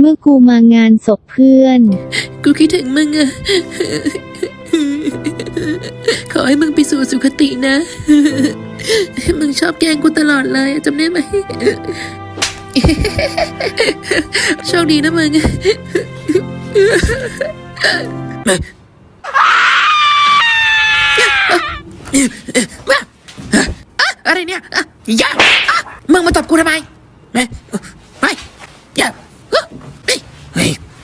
เมื่อกูมางานศพเพื่อน กูคิดถึงมึงอะ ขอให้มึงไปสู่สุคตินะ มึงชอบแกล้งกูตลอดเลยอะจำได้ไหม โชคดีนะมึง อะไรเนี่ยอะอย่าอะมึงมาตบกูทำไม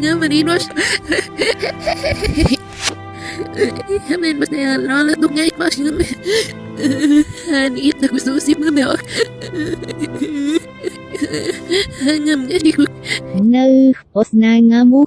Nga marino siya. Amin, mas naiaralan nung ngayon pa siya. Aniit na gusto si mama. Ngam nga di ko. Nau, os na nga mo